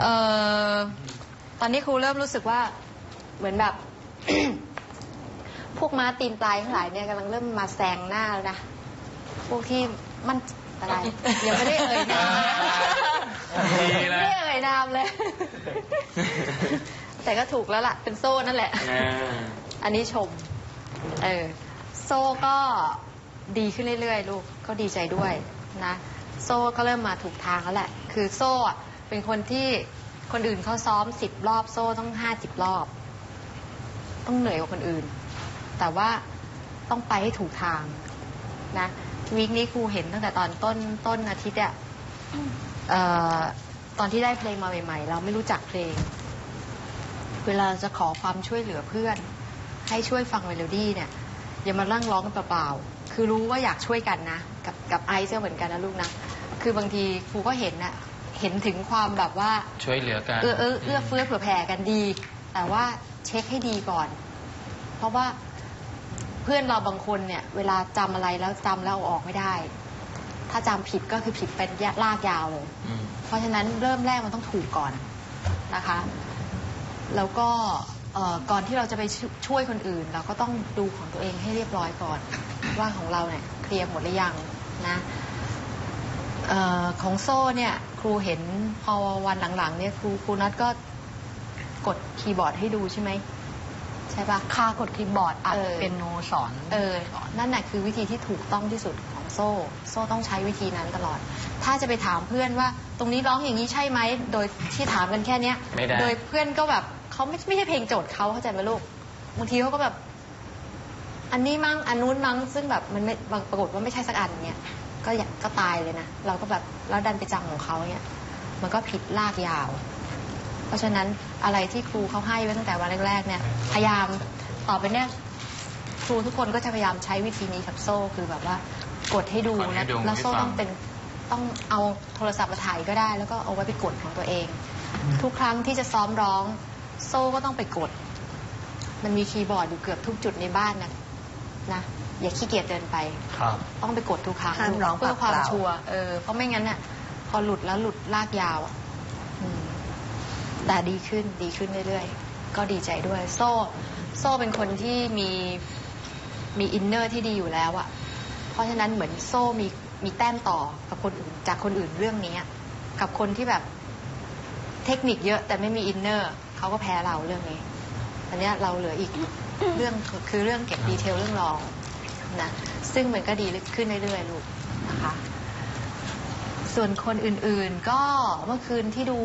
เออตอนนี้ครูเริ่มรู้สึกว่าเหมือนแบบ พวกม้าตีนปลายทั้งหลายเนี่ยกำลังเริ่มมาแซงหน้าแล้วนะ พวกที่มันอะไรยังไม่ได้เอ่ยนามนะดีเลยไม่ได้เอ่ยนามเลย แต่ก็ถูกแล้วล่ะ เป็นโซ่นั่นแหละอ่าอันนี้ชม เออ โซ่ก็ดีขึ้นเรื่อยๆ ลูก ก็ดีใจด้วยนะ โซ่ก็เริ่มมาถูกทางแล้วแหละ คือโซ่อะ เป็นคนที่คนอื่นเขาซ้อมสิบรอบโซ่ต้องห้าสิบรอบ ต้องเหนื่อยกว่าคนอื่น แต่ว่าต้องไปให้ถูกทางนะวีคนี้ครูเห็นตั้งแต่ตอนต้นต้นอาทิตย์อะเอ่อตอนที่ได้เพลงมาใหม่ ๆ เราไม่รู้จักเพลง เวลาจะขอความช่วยเหลือเพื่อน ให้ช่วยฟังเมโลดี้เนี่ยอย่ามานั่งร้องกันเปล่าๆคือรู้ว่าอยากช่วยกันนะ กับกับไอซ์ก็เหมือนกันนะลูกนะ คือบางทีครูก็เห็นน่ะ เห็นถึงความแบบว่าช่วยเหลือกันเออเออเอื้อเฟื้อเผื่อแผ่กันดี แต่ว่าเช็คให้ดีก่อน เพราะว่าเพื่อนเราบางคนเนี่ย เวลาจำอะไรแล้วจำแล้วเอาออกไม่ได้ ถ้าจำผิดก็คือผิดเป็นลากยาวเลยอืมเพราะฉะนั้นเริ่มแรกมันต้องถูกก่อนนะคะ แล้วก็เอ่อก่อนที่เราจะไปช่ช่วยคนอื่น เราก็ต้องดูของตัวเองให้เรียบร้อยก่อน ว่าของเราเนี่ยเคลียร์หมดหรือยังนะเออของโซ่เนี่ย ครูเห็นพอวันหลังๆ เนี่ยครูครูนัทก็กดคีย์บอร์ดให้ดูใช่ไหมใช่ปะค่ากดคีย์บอร์ดอัดเออ เป็นโนสอน เออ นั่นแหละคือวิธีที่ถูกต้องที่สุดของโซ่ โซ่ต้องใช้วิธีนั้นตลอด ถ้าจะไปถามเพื่อนว่า ตรงนี้ร้องอย่างนี้ใช่ไหม โดยที่ถามกันแค่เนี้ย ไม่ได้ โดยเพื่อนก็แบบเขาไม่ไม่ใช่เพลงโจทย์เขาเข้าใจไหมลูก บางทีเขาก็แบบ อันนี้มั้ง อันนู้นมั้ง ซึ่งแบบมันไม่บางปรากฏว่าไม่ใช่สักอันเนี่ย ก็อยากก็ตายเลยนะ เราก็แบบแล้วดันไปจำของเขาเนี่ยมันก็ผิดลากยาว เพราะฉะนั้นอะไรที่ครูเขาให้ไว้ตั้งแต่วันแรกๆเนี่ยพยายามต่อไปเนี่ยครูทุกคนก็จะพยายามใช้วิธีนี้กับโซ่คือแบบว่ากดให้ดูกดให้นะดูแล้วโซ่ให้ฟัง ต้องเป็นต้องเอาโทรศัพท์มาถ่ายก็ได้ แล้วก็เอาไว้ไปกดของตัวเอง ทุกครั้งที่จะซ้อมร้อง โซ่ก็ต้องไปกด มันมีคีย์บอร์ดอยู่เกือบทุกจุดในบ้านนะ นะอย่าขี้เกียจเดินไป ครับ ต้องไปกดทุกครั้งห้ามร้องเพื่อความเปล่าๆชัวร์เออเพราะไม่งั้นน่ะ พอหลุดแล้วหลุดลากยาวอะอืมแต่ดีขึ้นดีขึ้นเรื่อยๆ ก็ดีใจด้วย โซ่โซ่เป็นคนที่มีมีอินเนอร์ที่ดีอยู่แล้วอะเพราะฉะนั้นเหมือนโซ่มีมีแต้มต่อกับคนอื่นจากคนอื่นเรื่องนี้อะกับคนที่แบบเทคนิคเยอะแต่ไม่มีอินเนอร์เขาก็แพ้เราเรื่องนี้ อันเนี้ยเราเหลืออีก เรื่องคือเรื่องเก็บดีเทลเรื่องรองนะซึ่งมันก็ดีขึ้นเรื่อยๆลูกนะคะ ส่วนคนอื่นๆก็เมื่อคืนที่ดู